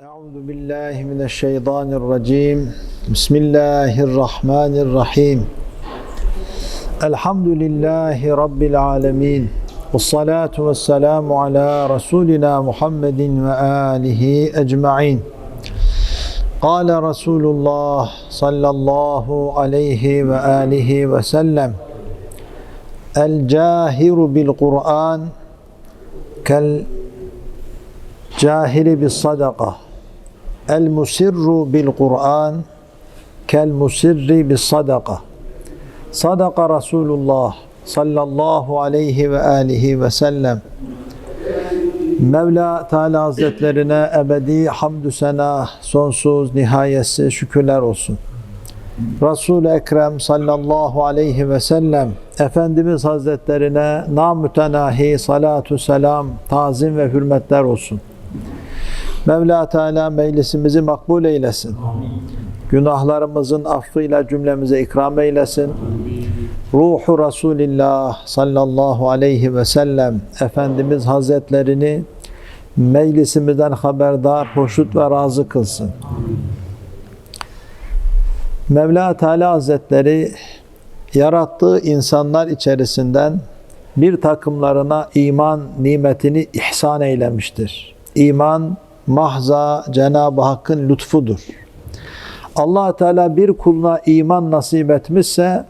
أعوذ بالله من الشيطان الرجيم. بسم الله الرحمن الرحيم. الحمد لله رب العالمين. والصلاة والسلام على رسولنا محمد وآله أجمعين. قال رسول الله صلى الله عليه وآله وسلم الجاهر بالقرآن كالجاهر El musirru bil Kur'an kel musirri bis sadaka. Sadaka Resulullah sallallahu aleyhi ve alihi ve sellem. Mevla Teala Hazretlerine ebedi hamdü sena sonsuz nihayesi şükürler olsun. Resul-i Ekrem sallallahu aleyhi ve sellem Efendimiz Hazretlerine namütenahi salatu selam tazim ve hürmetler olsun. Mevla Teala meclisimizi makbul eylesin. Günahlarımızın affıyla cümlemize ikram eylesin. Ruhu Resulillah sallallahu aleyhi ve sellem Efendimiz Hazretlerini meclisimizden haberdar, hoşnut ve razı kılsın. Mevla Teala Hazretleri yarattığı insanlar içerisinden bir takımlarına iman nimetini ihsan eylemiştir. İman mahza Cenab-ı Hakk'ın lütfudur. allah Teala bir kuluna iman nasip etmişse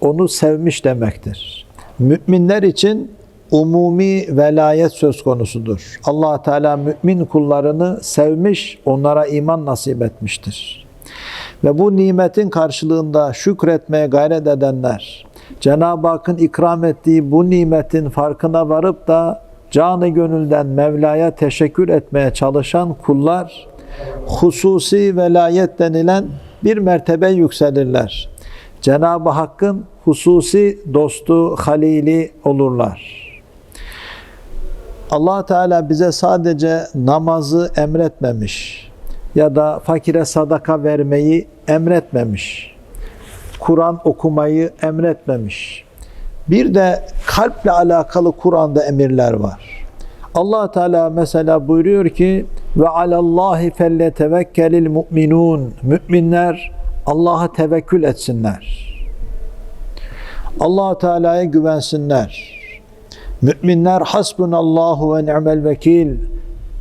onu sevmiş demektir. Müminler için umumi velayet söz konusudur. allah Teala mümin kullarını sevmiş, onlara iman nasip etmiştir. Ve bu nimetin karşılığında şükretmeye gayret edenler, Cenab-ı Hakk'ın ikram ettiği bu nimetin farkına varıp da canı gönülden Mevla'ya teşekkür etmeye çalışan kullar, hususi velayet denilen bir mertebe yükselirler. Cenab-ı Hakk'ın hususi dostu, halili olurlar. allah Teala bize sadece namazı emretmemiş ya da fakire sadaka vermeyi emretmemiş. Kur'an okumayı emretmemiş. Bir de kalple alakalı Kur'an'da emirler var. Allah Teala mesela buyuruyor ki ve alallahi felletevekkelil mu'minun. Müminler Allah'a tevekkül etsinler. Allah Teala'ya güvensinler. Müminler hasbunallahu ve ni'mel vekil.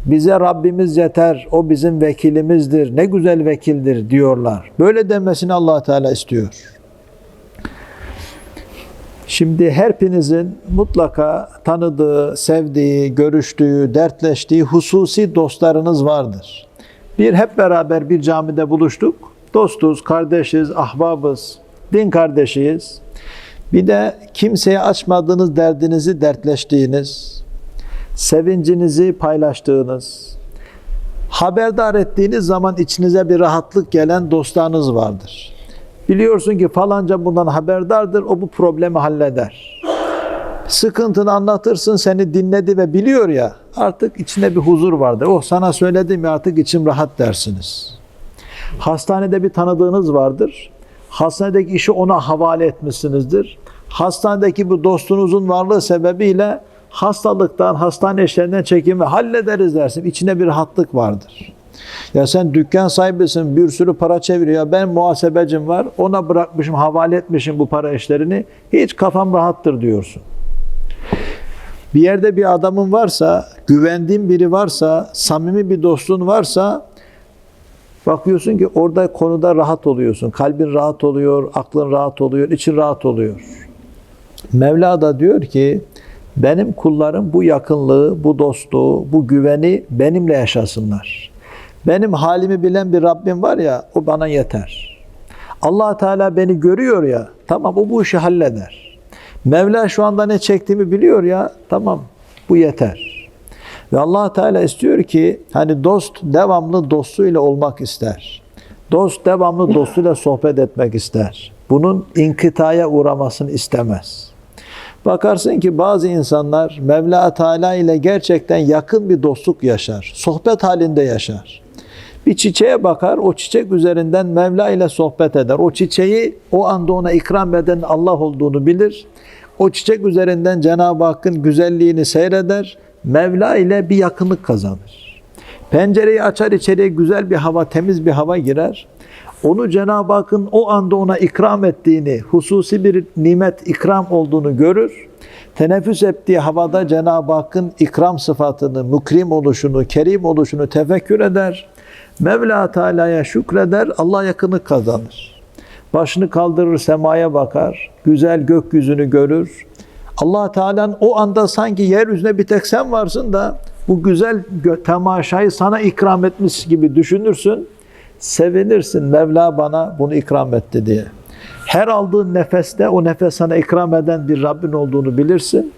Bize Rabbimiz yeter, o bizim vekilimizdir, ne güzel vekildir diyorlar. Böyle demesini allah Teala istiyor. Şimdi hepinizin mutlaka tanıdığı, sevdiği, görüştüğü, dertleştiği hususi dostlarınız vardır. Bir hep beraber bir camide buluştuk. Dostuz, kardeşiz, ahbabız, din kardeşiyiz. Bir de kimseye açmadığınız derdinizi dertleştiğiniz, sevincinizi paylaştığınız, haberdar ettiğiniz zaman içinize bir rahatlık gelen dostlarınız vardır. Biliyorsun ki falanca bundan haberdardır, o bu problemi halleder. Sıkıntını anlatırsın, seni dinledi ve biliyor ya, artık içinde bir huzur vardır. Oh sana söyledim ya artık içim rahat dersiniz. Hastanede bir tanıdığınız vardır. Hastanedeki işi ona havale etmişsinizdir. Hastanedeki bu dostunuzun varlığı sebebiyle hastalıktan, hastane işlerinden çekimi hallederiz dersin. İçine bir rahatlık vardır. Ya sen dükkan sahibisin, bir sürü para çeviriyor. Ben muhasebecim var, ona bırakmışım, havale etmişim bu para işlerini. Hiç kafam rahattır diyorsun. Bir yerde bir adamın varsa, güvendiğin biri varsa, samimi bir dostun varsa, bakıyorsun ki orada konuda rahat oluyorsun. Kalbin rahat oluyor, aklın rahat oluyor, için rahat oluyor. Mevla da diyor ki, benim kullarım bu yakınlığı, bu dostluğu, bu güveni benimle yaşasınlar. Benim halimi bilen bir Rabbim var ya, o bana yeter. allah Teala beni görüyor ya, tamam o bu işi halleder. Mevla şu anda ne çektiğimi biliyor ya, tamam bu yeter. Ve allah Teala istiyor ki, hani dost devamlı dostuyla olmak ister. Dost devamlı dostuyla sohbet etmek ister. Bunun inkıtaya uğramasını istemez. Bakarsın ki bazı insanlar Mevla Teala ile gerçekten yakın bir dostluk yaşar. Sohbet halinde yaşar. Bir çiçeğe bakar, o çiçek üzerinden Mevla ile sohbet eder. O çiçeği o anda ona ikram eden Allah olduğunu bilir. O çiçek üzerinden Cenab-ı Hakk'ın güzelliğini seyreder. Mevla ile bir yakınlık kazanır. Pencereyi açar içeriye güzel bir hava, temiz bir hava girer. Onu Cenab-ı Hakk'ın o anda ona ikram ettiğini, hususi bir nimet ikram olduğunu görür. Teneffüs ettiği havada Cenab-ı Hakk'ın ikram sıfatını, mukrim oluşunu, kerim oluşunu tefekkür eder. Mevla Teala'ya şükreder, Allah yakını kazanır. Başını kaldırır, semaya bakar, güzel gökyüzünü görür. Allah Teala'nın o anda sanki yeryüzünde bir tek sen varsın da bu güzel temaşayı sana ikram etmiş gibi düşünürsün. Sevinirsin Mevla bana bunu ikram etti diye. Her aldığın nefeste o nefes sana ikram eden bir Rabbin olduğunu bilirsin.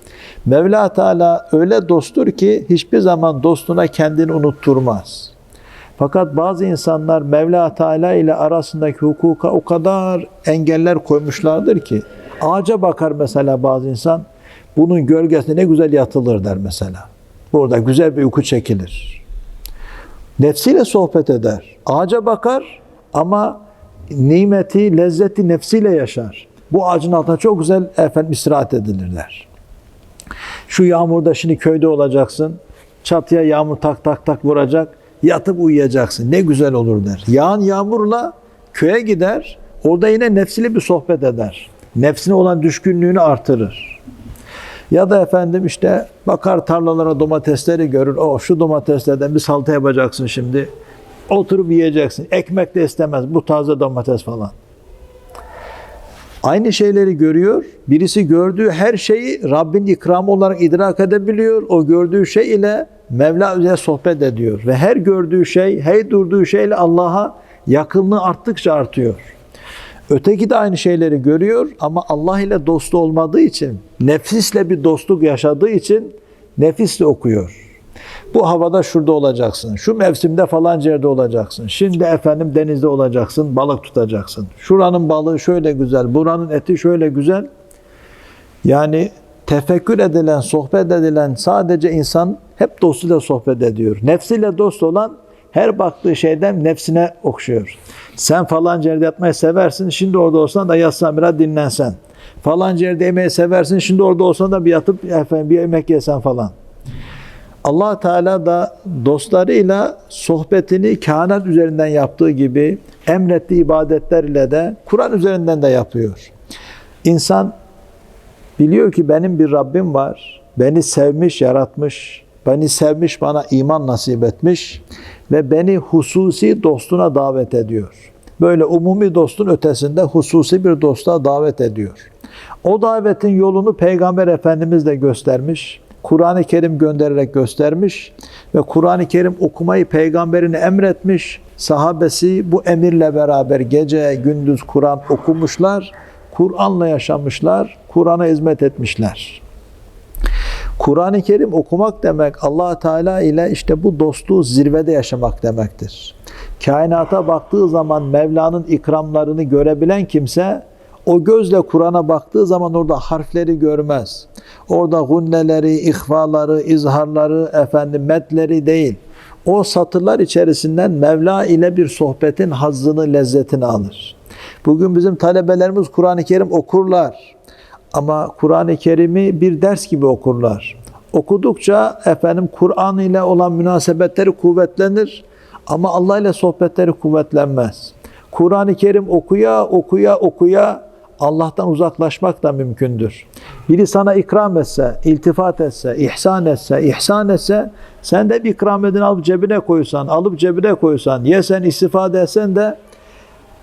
Mevla Teala öyle dosttur ki hiçbir zaman dostuna kendini unutturmaz. Fakat bazı insanlar Mevla Teala ile arasındaki hukuka o kadar engeller koymuşlardır ki ağaca bakar mesela bazı insan bunun gölgesinde ne güzel yatılır der mesela. Burada güzel bir uyku çekilir. Nefsiyle sohbet eder. Ağaca bakar ama nimeti, lezzeti nefsiyle yaşar. Bu ağacın altına çok güzel efendim istirahat edilirler. Şu yağmurda şimdi köyde olacaksın. Çatıya yağmur tak tak tak vuracak. Yatıp uyuyacaksın. Ne güzel olur der. Yağan yağmurla köye gider. Orada yine nefsili bir sohbet eder. Nefsine olan düşkünlüğünü artırır. Ya da efendim işte bakar tarlalara domatesleri görür. O şu domateslerden bir salata yapacaksın şimdi. Oturup yiyeceksin. Ekmek de istemez. Bu taze domates falan. Aynı şeyleri görüyor. Birisi gördüğü her şeyi Rabbin ikramı olarak idrak edebiliyor. O gördüğü şey ile Mevla ile sohbet ediyor. Ve her gördüğü şey, her durduğu şeyle Allah'a yakınlığı arttıkça artıyor. Öteki de aynı şeyleri görüyor ama Allah ile dostu olmadığı için, nefisle bir dostluk yaşadığı için nefisle okuyor. Bu havada şurada olacaksın. Şu mevsimde falanca yerde olacaksın. Şimdi efendim denizde olacaksın, balık tutacaksın. Şuranın balığı şöyle güzel, buranın eti şöyle güzel. Yani tefekkür edilen, sohbet edilen sadece insan hep dostuyla sohbet ediyor. Nefsiyle dost olan her baktığı şeyden nefsine okşuyor. Sen falanca yerde yatmayı seversin, şimdi orada olsan da yatsan biraz dinlensen. Falanca yerde yemeği seversin, şimdi orada olsan da bir yatıp efendim bir yemek yesen falan. allah Teala da dostlarıyla sohbetini kainat üzerinden yaptığı gibi emrettiği ibadetler ile de Kur'an üzerinden de yapıyor. İnsan biliyor ki benim bir Rabbim var. Beni sevmiş, yaratmış. Beni sevmiş, bana iman nasip etmiş ve beni hususi dostuna davet ediyor. Böyle umumi dostun ötesinde hususi bir dosta davet ediyor. O davetin yolunu Peygamber Efendimiz de göstermiş. Kur'an-ı Kerim göndererek göstermiş ve Kur'an-ı Kerim okumayı peygamberine emretmiş. Sahabesi bu emirle beraber gece gündüz Kur'an okumuşlar. Kur'an'la yaşamışlar, Kur'an'a hizmet etmişler. Kur'an-ı Kerim okumak demek allah Teala ile işte bu dostluğu zirvede yaşamak demektir. Kainata baktığı zaman Mevla'nın ikramlarını görebilen kimse o gözle Kur'an'a baktığı zaman orada harfleri görmez. Orada gunneleri, ihfaları, izharları, efendim metleri değil. O satırlar içerisinden Mevla ile bir sohbetin hazzını, lezzetini alır. Bugün bizim talebelerimiz Kur'an-ı Kerim okurlar. Ama Kur'an-ı Kerim'i bir ders gibi okurlar. Okudukça efendim Kur'an ile olan münasebetleri kuvvetlenir ama Allah ile sohbetleri kuvvetlenmez. Kur'an-ı Kerim okuya okuya okuya Allah'tan uzaklaşmak da mümkündür. Biri sana ikram etse, iltifat etse, ihsan etse, ihsan etse sen de bir ikram edin alıp cebine koysan, alıp cebine koysan, yesen, istifade etsen de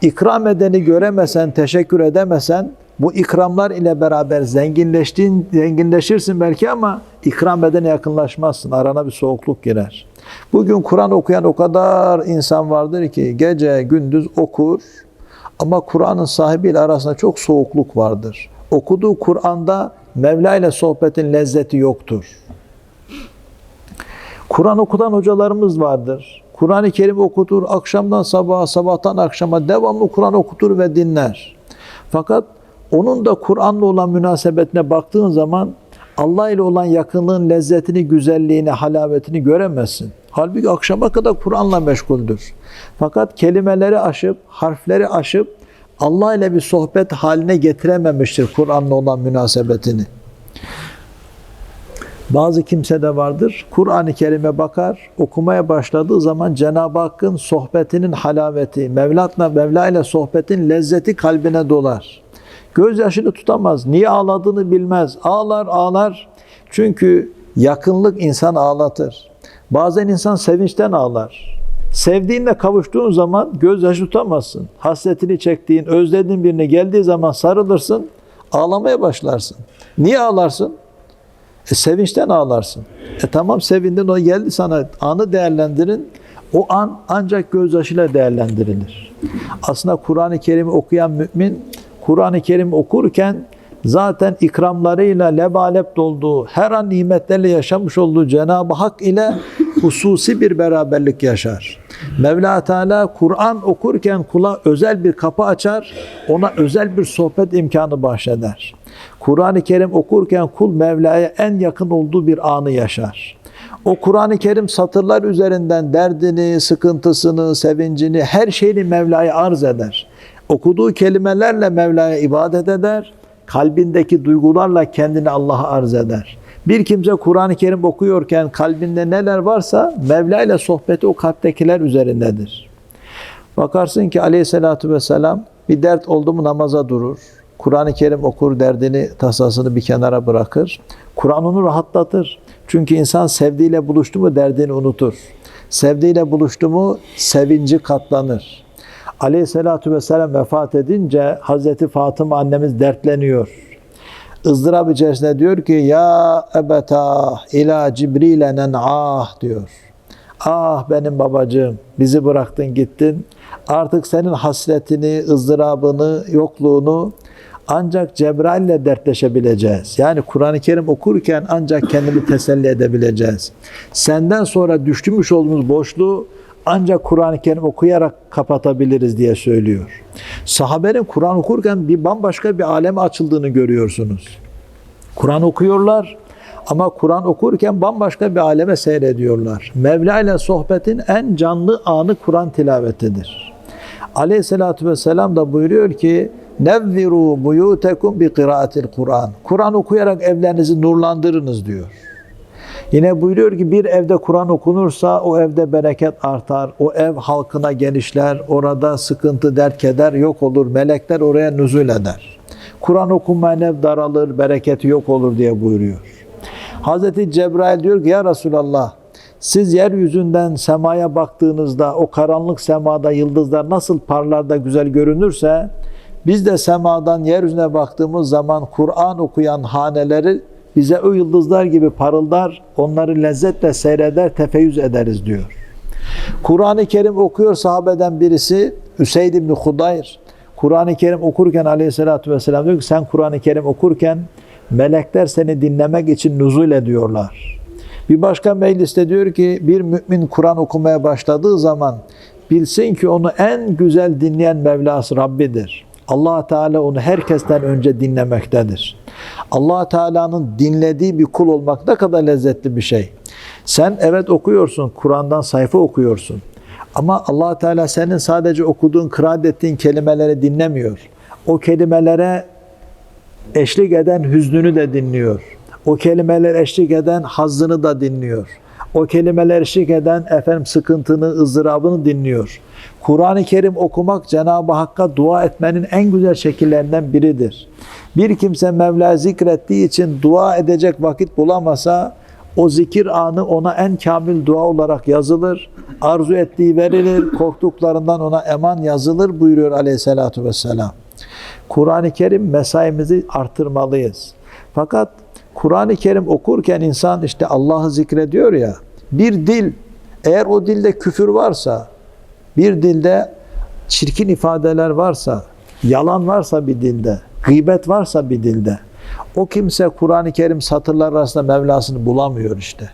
ikram edeni göremesen, teşekkür edemesen bu ikramlar ile beraber zenginleştiğin, zenginleşirsin belki ama ikram edene yakınlaşmazsın. Arana bir soğukluk girer. Bugün Kur'an okuyan o kadar insan vardır ki gece gündüz okur ama Kur'an'ın sahibiyle arasında çok soğukluk vardır. Okuduğu Kur'an'da Mevla ile sohbetin lezzeti yoktur. Kur'an okudan hocalarımız vardır. Kur'an-ı Kerim okutur, akşamdan sabaha, sabahtan akşama devamlı Kur'an okutur ve dinler. Fakat onun da Kur'an'la olan münasebetine baktığın zaman Allah ile olan yakınlığın lezzetini, güzelliğini, halavetini göremezsin. Halbuki akşama kadar Kur'an'la meşguldür. Fakat kelimeleri aşıp, harfleri aşıp Allah ile bir sohbet haline getirememiştir Kur'an'la olan münasebetini. Bazı kimse de vardır. Kur'an-ı Kerim'e bakar, okumaya başladığı zaman Cenab-ı Hakk'ın sohbetinin halaveti, Mevlatla Mevla ile sohbetin lezzeti kalbine dolar. Gözyaşını tutamaz. Niye ağladığını bilmez. Ağlar ağlar. Çünkü yakınlık insan ağlatır. Bazen insan sevinçten ağlar. Sevdiğinle kavuştuğun zaman gözyaşı tutamazsın. Hasretini çektiğin, özlediğin birine geldiği zaman sarılırsın, ağlamaya başlarsın. Niye ağlarsın? E, sevinçten ağlarsın. E tamam sevindin o geldi sana anı değerlendirin. O an ancak gözyaşıyla değerlendirilir. Aslında Kur'an-ı Kerim'i okuyan mümin Kur'an-ı Kerim okurken zaten ikramlarıyla lebalep dolduğu, her an nimetlerle yaşamış olduğu Cenab-ı Hak ile hususi bir beraberlik yaşar. Mevla Teala Kur'an okurken kula özel bir kapı açar, ona özel bir sohbet imkanı bahşeder. Kur'an-ı Kerim okurken kul Mevla'ya en yakın olduğu bir anı yaşar. O Kur'an-ı Kerim satırlar üzerinden derdini, sıkıntısını, sevincini, her şeyini Mevla'ya arz eder. Okuduğu kelimelerle Mevla'ya ibadet eder, kalbindeki duygularla kendini Allah'a arz eder. Bir kimse Kur'an-ı Kerim okuyorken kalbinde neler varsa Mevla ile sohbeti o kalptekiler üzerindedir. Bakarsın ki aleyhissalatü vesselam bir dert oldu mu namaza durur. Kur'an-ı Kerim okur, derdini, tasasını bir kenara bırakır. Kur'an onu rahatlatır. Çünkü insan sevdiğiyle buluştu mu derdini unutur. Sevdiğiyle buluştu mu sevinci katlanır. Aleyhissalatü vesselam vefat edince Hazreti Fatıma annemiz dertleniyor. ızdırap içerisinde diyor ki ya ebeta ila Cibril'e nen'ah diyor. Ah benim babacığım bizi bıraktın gittin. Artık senin hasretini, ızdırabını, yokluğunu ancak Cebrail ile dertleşebileceğiz. Yani Kur'an-ı Kerim okurken ancak kendimi teselli edebileceğiz. Senden sonra düştümüş olduğumuz boşluğu ancak Kur'an-ı Kerim okuyarak kapatabiliriz diye söylüyor. Sahabenin Kur'an okurken bir bambaşka bir aleme açıldığını görüyorsunuz. Kur'an okuyorlar ama Kur'an okurken bambaşka bir aleme seyrediyorlar. Mevla ile sohbetin en canlı anı Kur'an tilavetidir. Aleyhissalatü vesselam da buyuruyor ki Nevviru buyutekum bi kıraatil Kur'an. Kur'an okuyarak evlerinizi nurlandırınız diyor. Yine buyuruyor ki bir evde Kur'an okunursa o evde bereket artar. O ev halkına genişler. Orada sıkıntı, dert, keder yok olur. Melekler oraya nüzul eder. Kur'an okunmayan ev daralır, bereketi yok olur diye buyuruyor. Hazreti Cebrail diyor ki ya Resulallah siz yeryüzünden semaya baktığınızda o karanlık semada yıldızlar nasıl parlar da güzel görünürse biz de semadan yeryüzüne baktığımız zaman Kur'an okuyan haneleri bize o yıldızlar gibi parıldar, onları lezzetle seyreder, tefeyyüz ederiz diyor. Kur'an-ı Kerim okuyor sahabeden birisi Üseyd ibn Hudayr. Kur'an-ı Kerim okurken aleyhissalatü vesselam diyor ki sen Kur'an-ı Kerim okurken melekler seni dinlemek için nuzul ediyorlar. Bir başka mecliste diyor ki bir mümin Kur'an okumaya başladığı zaman bilsin ki onu en güzel dinleyen Mevlası Rabbidir. Allah Teala onu herkesten önce dinlemektedir. allah Teala'nın dinlediği bir kul olmak ne kadar lezzetli bir şey. Sen evet okuyorsun, Kur'an'dan sayfa okuyorsun. Ama allah Teala senin sadece okuduğun, kıraat ettiğin kelimeleri dinlemiyor. O kelimelere eşlik eden hüznünü de dinliyor. O kelimeler eşlik eden hazzını da dinliyor. O kelimeler eşlik eden efendim sıkıntını, ızdırabını dinliyor. Kur'an-ı Kerim okumak Cenab-ı Hakk'a dua etmenin en güzel şekillerinden biridir. Bir kimse Mevla zikrettiği için dua edecek vakit bulamasa o zikir anı ona en kamil dua olarak yazılır. Arzu ettiği verilir, korktuklarından ona eman yazılır buyuruyor aleyhissalatü vesselam. Kur'an-ı Kerim mesaimizi artırmalıyız. Fakat Kur'an-ı Kerim okurken insan işte Allah'ı zikrediyor ya, bir dil, eğer o dilde küfür varsa, bir dilde çirkin ifadeler varsa, yalan varsa bir dilde, gıybet varsa bir dilde, o kimse Kur'an-ı Kerim satırlar arasında Mevlasını bulamıyor işte.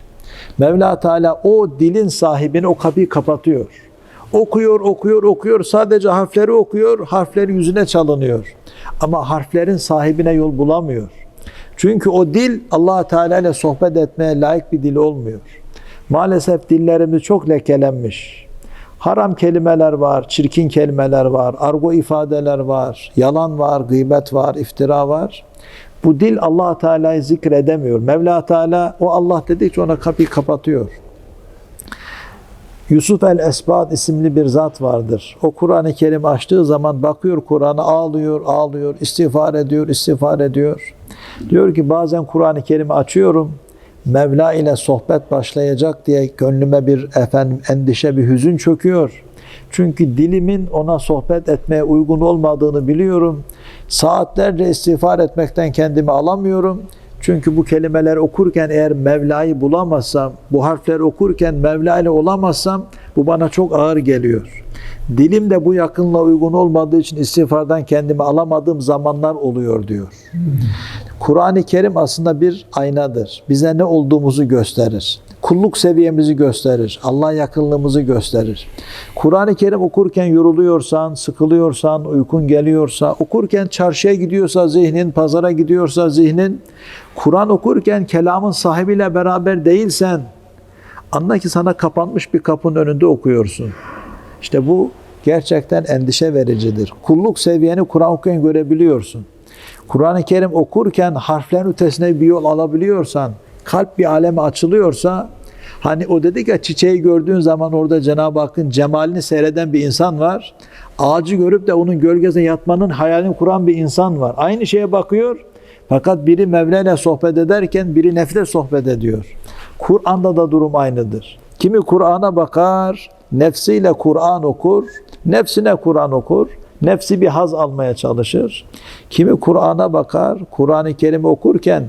Mevla Teala o dilin sahibini o kapıyı kapatıyor. Okuyor, okuyor, okuyor. Sadece harfleri okuyor, harfleri yüzüne çalınıyor. Ama harflerin sahibine yol bulamıyor. Çünkü o dil allah Teala ile sohbet etmeye layık bir dil olmuyor. Maalesef dillerimiz çok lekelenmiş. Haram kelimeler var, çirkin kelimeler var, argo ifadeler var, yalan var, gıybet var, iftira var. Bu dil allah Teala'yı zikredemiyor. Mevla Teala o Allah dedikçe ona kapıyı kapatıyor. Yusuf el-Esbad isimli bir zat vardır. O Kur'an-ı Kerim açtığı zaman bakıyor Kur'an'a ağlıyor, ağlıyor, istiğfar ediyor, istiğfar ediyor. Diyor ki bazen Kur'an-ı Kerim'i açıyorum. Mevla ile sohbet başlayacak diye gönlüme bir efendim endişe, bir hüzün çöküyor. Çünkü dilimin ona sohbet etmeye uygun olmadığını biliyorum. Saatlerce istiğfar etmekten kendimi alamıyorum. Çünkü bu kelimeler okurken eğer Mevla'yı bulamazsam, bu harfleri okurken Mevla ile olamazsam bu bana çok ağır geliyor. Dilim de bu yakınla uygun olmadığı için istiğfardan kendimi alamadığım zamanlar oluyor diyor. Kur'an-ı Kerim aslında bir aynadır. Bize ne olduğumuzu gösterir. Kulluk seviyemizi gösterir. Allah yakınlığımızı gösterir. Kur'an-ı Kerim okurken yoruluyorsan, sıkılıyorsan, uykun geliyorsa, okurken çarşıya gidiyorsa zihnin, pazara gidiyorsa zihnin, Kur'an okurken kelamın sahibiyle beraber değilsen, anla ki sana kapanmış bir kapının önünde okuyorsun. İşte bu gerçekten endişe vericidir. Kulluk seviyeni Kur'an okurken görebiliyorsun. Kur'an-ı Kerim okurken harflerin ötesine bir yol alabiliyorsan, kalp bir aleme açılıyorsa, hani o dedik ya çiçeği gördüğün zaman orada Cenab-ı Hakk'ın cemalini seyreden bir insan var. Ağacı görüp de onun gölgesine yatmanın hayalini kuran bir insan var. Aynı şeye bakıyor. Fakat biri Mevla ile sohbet ederken biri nefle sohbet ediyor. Kur'an'da da durum aynıdır. Kimi Kur'an'a bakar, nefsiyle Kur'an okur, nefsine Kur'an okur, nefsi bir haz almaya çalışır. Kimi Kur'an'a bakar, Kur'an-ı Kerim okurken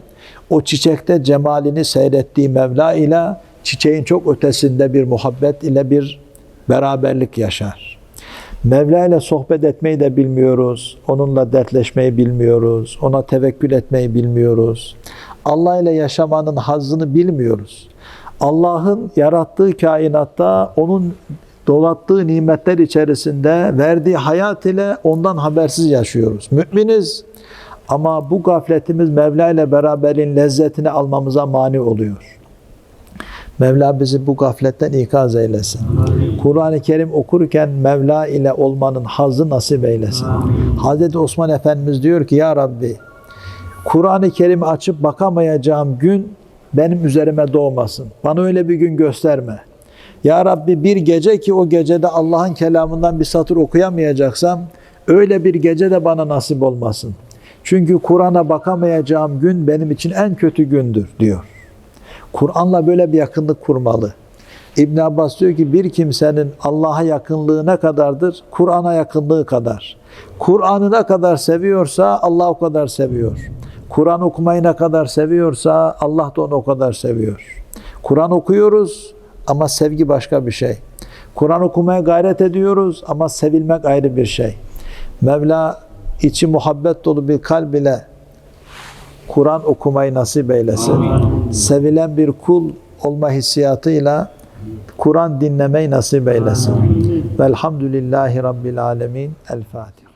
o çiçekte cemalini seyrettiği Mevla ile çiçeğin çok ötesinde bir muhabbet ile bir beraberlik yaşar. Mevla ile sohbet etmeyi de bilmiyoruz. Onunla dertleşmeyi bilmiyoruz. Ona tevekkül etmeyi bilmiyoruz. Allah ile yaşamanın hazzını bilmiyoruz. Allah'ın yarattığı kainatta onun dolattığı nimetler içerisinde verdiği hayat ile ondan habersiz yaşıyoruz. Müminiz ama bu gafletimiz Mevla ile beraberin lezzetini almamıza mani oluyor. Mevla bizi bu gafletten ikaz eylesin. Kur'an-ı Kerim okurken Mevla ile olmanın hazzı nasip eylesin. Hazreti Osman Efendimiz diyor ki Ya Rabbi Kur'an-ı Kerim'i açıp bakamayacağım gün benim üzerime doğmasın. Bana öyle bir gün gösterme. Ya Rabbi bir gece ki o gecede Allah'ın kelamından bir satır okuyamayacaksam öyle bir gece de bana nasip olmasın. Çünkü Kur'an'a bakamayacağım gün benim için en kötü gündür diyor. Kur'an'la böyle bir yakınlık kurmalı. İbn Abbas diyor ki bir kimsenin Allah'a yakınlığı ne kadardır? Kur'an'a yakınlığı kadar. Kur'an'ı ne kadar seviyorsa Allah o kadar seviyor. Kur'an okumayı ne kadar seviyorsa Allah da onu o kadar seviyor. Kur'an okuyoruz ama sevgi başka bir şey. Kur'an okumaya gayret ediyoruz ama sevilmek ayrı bir şey. Mevla içi muhabbet dolu bir kalb ile Kur'an okumayı nasip eylesin. Sevilen bir kul olma hissiyatıyla Kur'an dinlemeyi nasip eylesin. Velhamdülillahi Rabbil Alemin. El Fatiha.